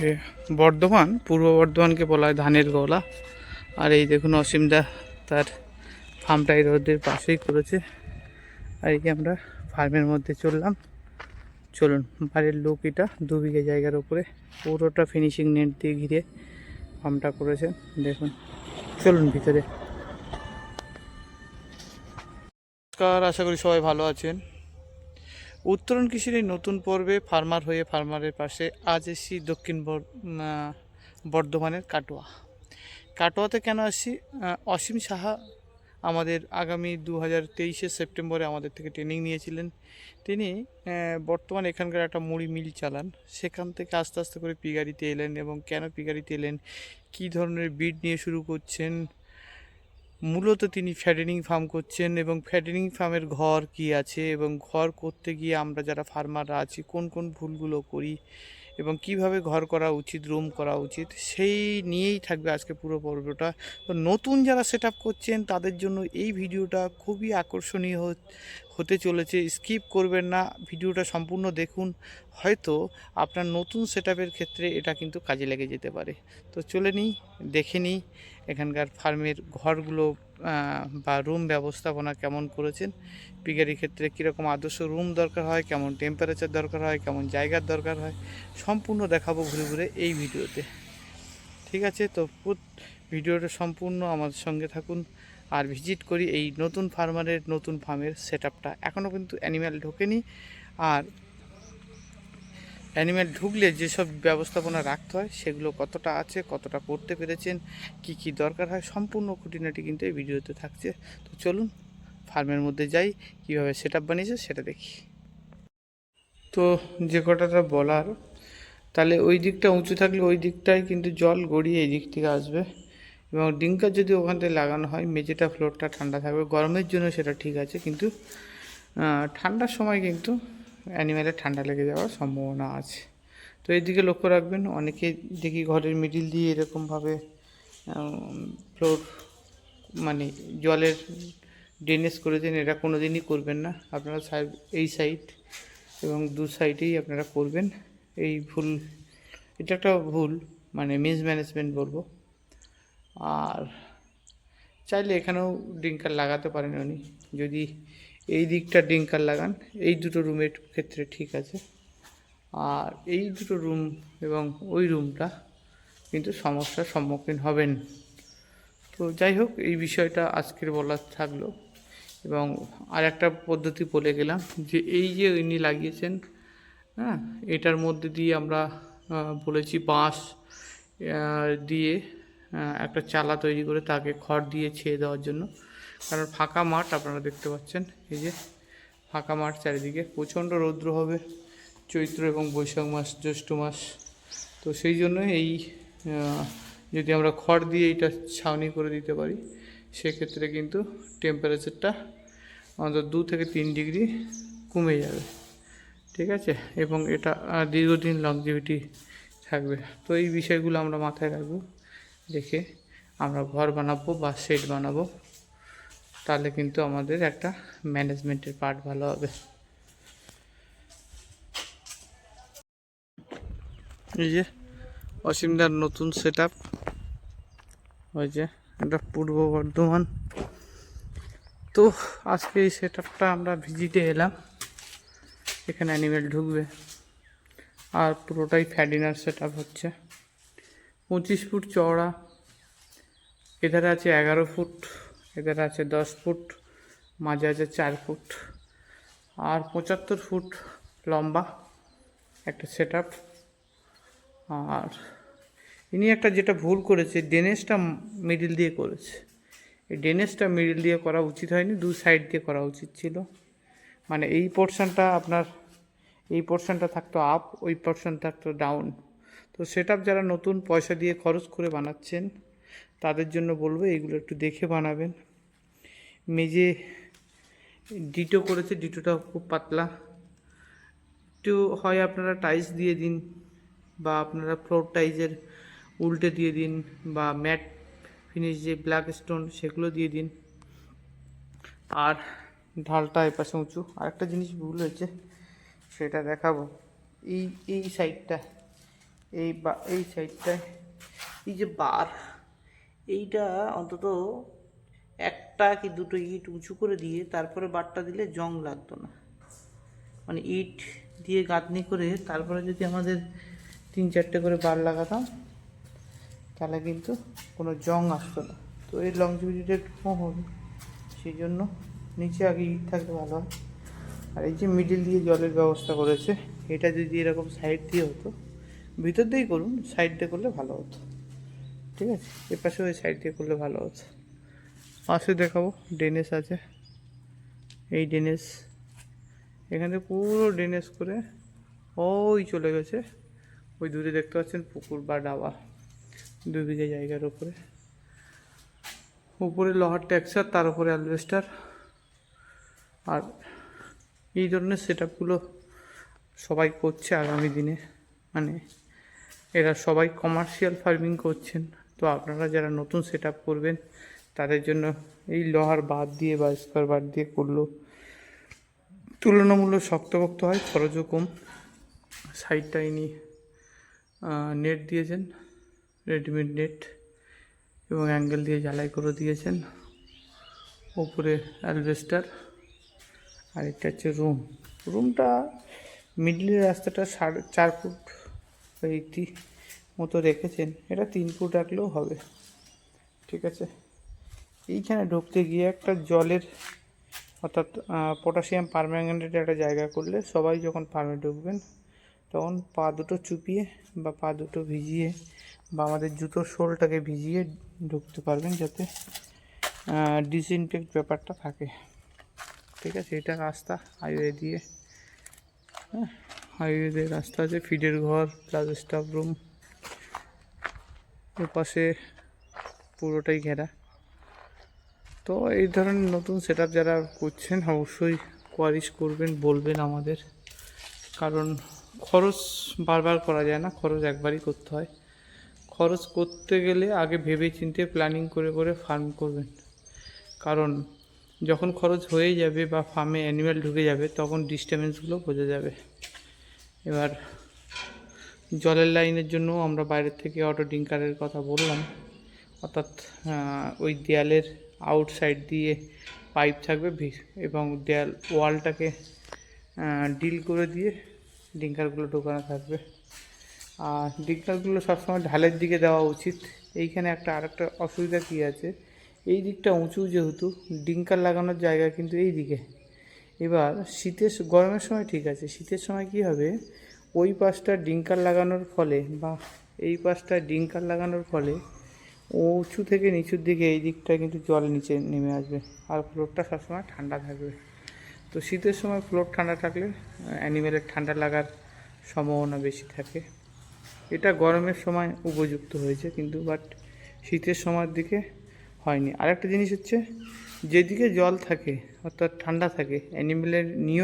এ বর্ধমান, পূর্ব বর্ধমানকে বলা হয় ধানের গলা। আর এই দেখুন, অসীমদা তার ফার্মটা এই রোদের পাশেই করেছে। আর এই যে আমরা ফার্মের মধ্যে চললাম। চলুন, বাড়ির লোক এটা দু বিঘে জায়গার উপরে পুরোটা ফিনিশিং নেট দিয়ে ঘিরে ফার্মটা করেছেন দেখুন, চলুন ভিতরে। নমস্কার, আশা করি সবাই ভালো আছেন। উত্তরণ কৃষির এই নতুন পর্বে ফার্মার হয়ে ফার্মারের পাশে আজ এসি দক্ষিণ বর্ধমানের কাটোয়া। কাটোয়াতে কেন আসি অসীম সাহা আমাদের আগামী দু হাজার তেইশে সেপ্টেম্বরে আমাদের থেকে ট্রেনিং নিয়েছিলেন। তিনি বর্তমানে এখানকার একটা মুড়ি মিল চালান। সেখান থেকে আস্তে আস্তে করে পিগারিতে এলেন এবং কেন পিগারিতে এলেন? কী ধরনের বিড নিয়ে শুরু করছেন? মূলত তিনি ফ্যাটেনিং ফার্ম করছেন এবং ফ্যাটেনিং ফার্মের ঘর কি আছে এবং ঘর করতে গিয়ে আমরা যারা ফার্মাররা আছি, কোন কোন ভুলগুলো করি? এবং কীভাবে ঘর করা উচিত রুম করা উচিত, সেই নিয়েই থাকবে আজকে পুরো পর্বটা। তো নতুন যারা সেট করছেন, তাদের জন্য এই ভিডিওটা খুবই আকর্ষণীয় হতে চলেছে। স্কিপ করবেন না, ভিডিওটা সম্পূর্ণ দেখুন। হয়তো আপনার নতুন সেট ক্ষেত্রে এটা কিন্তু কাজে লেগে যেতে পারে। তো চলে নিই, দেখে নিই, এখানকার ফার্মের ঘরগুলো বা রুম ব্যবস্থাপনা কেমন করেছেন? পিগারির ক্ষেত্রে কীরকম আদর্শ রুম দরকার হয়? কেমন টেম্পারেচার দরকার হয়? কেমন জায়গার দরকার হয়? সম্পূর্ণ দেখাবো ঘুরে ঘুরে এই ভিডিওতে। ঠিক আছে? তো ভিডিওটা সম্পূর্ণ আমাদের সঙ্গে থাকুন আর ভিজিট করি এই নতুন ফার্মারের নতুন ফার্মের সেট আপটা এখনও কিন্তু অ্যানিম্যাল ঢোকেনি। আর অ্যানিম্যাল ঢুকলে যেসব ব্যবস্থাপনা রাখতে হয়, সেগুলো কতটা আছে, কতটা করতে পেরেছেন, কি কি দরকার হয়, সম্পূর্ণ খুঁটিনাটি কিন্তু এই ভিডিওতে থাকছে। তো চলুন, ফার্মের মধ্যে যাই, কীভাবে সেট আপ বানিয়েছে সেটা দেখি। তো যে কটাটা বলার, তাহলে ওই দিকটা উঁচু থাকলে ওই দিকটায় কিন্তু জল গড়িয়ে এই দিক থেকে আসবে। এবং ডিঙ্কার যদি ওখান থেকে লাগানো হয়, মেঝেটা, ফ্লোরটা ঠান্ডা থাকবে, গরমের জন্য সেটা ঠিক আছে, কিন্তু ঠান্ডার সময় কিন্তু অ্যানিম্যালের ঠান্ডা লেগে যাওয়ার সম্ভাবনা আছে। তো এই দিকে লক্ষ্য রাখবেন, অনেকে দেখি ঘরের মিডিল দিয়ে এরকমভাবে ফ্লোর মানে জলের ড্রেনেজ করে দেন এটা কোনো দিনই করবেন না। আপনারা এই সাইড এবং দু সাইডেই আপনারা করবেন। এই ভুল, এটা একটা ভুল মানে মিস ম্যানেজমেন্ট বলব। আর চাইলে এখানেও ড্রিঙ্কার লাগাতে পারেন উনি। যদি এই দিকটা ড্রিঙ্কার লাগান। এই দুটো রুমের ক্ষেত্রে ঠিক আছে। আর এই দুটো রুম এবং ওই রুমটা কিন্তু সমস্যার সম্মুখীন হবেন। তো যাই হোক, এই বিষয়টা আজকের বলার থাকল এবং আর একটা পদ্ধতি বলে গেলাম যে এই যে ইনি লাগিয়েছেন হ্যাঁ এটার মধ্যে দিয়ে আমরা বলেছি বাঁশ দিয়ে একটা চালা তৈরি করে তাকে খড় দিয়ে ছেয়ে দেওয়ার জন্য। কারণ ফাঁকা মাঠ আপনারা দেখতে পাচ্ছেন। এই যে ফাঁকা মাঠ চারিদিকে। প্রচণ্ড রৌদ্র হবে। চৈত্র এবং বৈশাখ মাস, জ্যৈষ্ঠ মাস। তো সেই জন্য এই যদি আমরা খড় দিয়ে এইটা ছাউনি করে দিতে পারি, সেক্ষেত্রে কিন্তু টেম্পারেচারটা আমাদের দু থেকে তিন ডিগ্রি কমে যাবে। ঠিক আছে? এবং এটা দীর্ঘদিন লংজিভিটি থাকবে। তো এই বিষয়গুলো আমরা মাথায় রাখব। রেখে আমরা ঘর বানাবো বা শেড বানাবো। তাহলে কিন্তু আমাদের একটা ম্যানেজমেন্টের পার্ট ভালো হবে। এই যে অসীমদার নতুন সেট আপ ওই যে এটা পূর্ব বর্ধমান। তো আজকে এই সেট আপটা আমরা ভিজিটে এলাম। এখানে অ্যানিমেল ঢুকবে। আর পুরোটাই ফ্যাডিনার সেট আপ হচ্ছে। পঁচিশ ফুট চওড়া। এধারে আছে এগারো ফুট। এধারে আছে দশ ফুট, মাঝে আছে চার ফুট। আর পঁচাত্তর ফুট লম্বা একটা সেট আর ইনি একটা যেটা ভুল করেছে ডেনেসটা মিডিল দিয়ে করেছে। এই ডেনেসটা মিডিল দিয়ে করা উচিত হয়নি, দু সাইড দিয়ে করা উচিত ছিল। মানে এই পোর্শনটা আপনার, এই পোর্শনটা থাকতো আপ ওই পোর্শন থাকতো ডাউন তো সেট যারা নতুন, পয়সা দিয়ে খরচ করে বানাচ্ছেন তাদের জন্য বলব এইগুলো একটু দেখে বানাবেন। মেজে ডিটো করেছে ডিটোটা খুব পাতলা। একটু হয় আপনারা টাইলস দিয়ে দিন বা আপনারা ফ্লোর টাইলসের উল্টে দিয়ে দিন বা ম্যাট ফিনিশ যে ব্ল্যাক স্টোন সেগুলো দিয়ে দিন। আর ঢালটা এপাশে উঁচু। আর একটা জিনিস ভুল হয়েছে, সেটা দেখাবো। এই এই সাইডটা এই বা, এই সাইডটায় এই যে বার এইটা অন্তত একটা কি দুটো ইট উঁচু করে দিয়ে তারপরে বারটা দিলে জং লাগতো না। মানে ইট দিয়ে গাঁথনি করে তারপরে যদি আমাদের তিন চারটে করে বার লাগাতাম, তাহলে কিন্তু কোনো জং আসতো না। তো এর লংজিভিটিটা একটু কম হবে, সেই জন্য নিচে আগে ইট থাকলে ভালো হয়। আর এই যে মিডিল দিয়ে জলের ব্যবস্থা করেছে, এটা যদি এরকম সাইড দিয়ে হতো, ভিতর দিয়েই করুন সাইড দিয়ে করলে ভালো হতো। ঠিক আছে? এ পাশে ওই সাইড দিয়ে করলে ভালো হতো। পাশে দেখাবো, ডেনেস আছে। এই ডেনেস। এখানে পুরো ডেনেস করে ওই চলে গেছে। ওই দূরে দেখতে পাচ্ছেন পুকুর বা ডাবা। দু বিঘে জায়গার উপরে। উপরে লোহার ট্যাক্সার তার উপরে অ্যালবেস্টার। আর এই ধরনের সেট আপগুলো সবাই করছে আগামী দিনে। মানে এরা সবাই কমার্শিয়াল ফার্মিং করছেন। তো আপনারা যারা নতুন সেট করবেন, তাদের জন্য এই লোহার বাদ দিয়ে বা স্কোয়ার বার দিয়ে করলেও তুলনামূলক শক্তপোক্ত হয়, খরচও কম। সাইডটা ইনি নেট দিয়েছেন রেডিমেড নেট এবং অ্যাঙ্গেল দিয়ে জ্বালাই করে দিয়েছেন। ওপরে অ্যালবেস্টার আর এটা হচ্ছে রুম রুমটা মিডলের রাস্তাটা সাড়ে চার ফুট এইটি মতো রেখেছেন। এটা তিন ফুট রাখলেও হবে। ঠিক আছে? এইখানে ঢুকতে গিয়ে একটা জলের অর্থাৎ পটাশিয়াম পারম্যাঙ্গানেটের একটা জায়গা করলে সবাই যখন ফার্মে ঢুকবেন, তখন পা দুটো চুপিয়ে বা পা দুটো ভিজিয়ে বা আমাদের জুতোর শোলটাকে ভিজিয়ে ঢুকতে পারবেন যাতে ডিসইনফেক্ট ব্যাপারটা থাকে। ঠিক আছে? এটা রাস্তা হাইওয়ে দিয়ে হ্যাঁ? হাইওয়ে দিয়ে রাস্তা আছে। ফিডের ঘর প্লাস স্টাফ রুম পাশে পুরোটাই ঘেরা। তো এই ধরনের নতুন সেট যারা করছেন, অবশ্যই কোয়ারিশ করবেন, বলবেন আমাদের। কারণ খরচ বারবার করা যায় না, খরচ একবারই করতে হয়। খরচ করতে গেলে আগে ভেবে চিন্তে প্ল্যানিং করে করে ফার্ম করবেন। কারণ যখন খরচ হয়ে যাবে বা ফার্মে অ্যানিম্যাল ঢুকে যাবে, তখন ডিস্টার্বেন্সগুলো বোঝা যাবে। এবার জলের লাইনের জন্য আমরা বাইরের থেকে অটো ডিঙ্কারের কথা বললাম। অর্থাৎ ওই দেয়ালের আউটসাইড দিয়ে পাইপ থাকবে এবং দেয়াল ওয়ালটাকে ডিল করে দিয়ে ডিঙ্কারগুলো ঢোকানো থাকবে। আর ডিঙ্কারগুলো সবসময় ঢালের দিকে দেওয়া উচিত। এইখানে একটা আর একটা অসুবিধা কী আছে? এই দিকটা উঁচু যেহেতু ডিঙ্কার লাগানোর জায়গা কিন্তু এই দিকে। এবার শীতের গরমের সময় ঠিক আছে। শীতের সময় কী হবে? ওই পাশটা ডিঙ্কার লাগানোর ফলে বা এই পাশটা ডিঙ্কার লাগানোর ফলে উঁচু থেকে নিচুর দিকে এই দিকটা কিন্তু জল নিচে নেমে আসবে আর ফ্লোরটা সবসময় ঠান্ডা থাকবে। তো শীতের সময় ফ্লোর ঠান্ডা থাকলে অ্যানিমেলের ঠান্ডা লাগার সম্ভাবনা বেশি থাকে। এটা গরমের সময় উপযুক্ত হয়েছে কিন্তু, বাট শীতের সময়ের দিকে হয়নি। আরেকটা জিনিস হচ্ছে, যেদিকে জল থাকে, অর্থাৎ ঠান্ডা থাকে, অ্যানিমেলের নিয়ম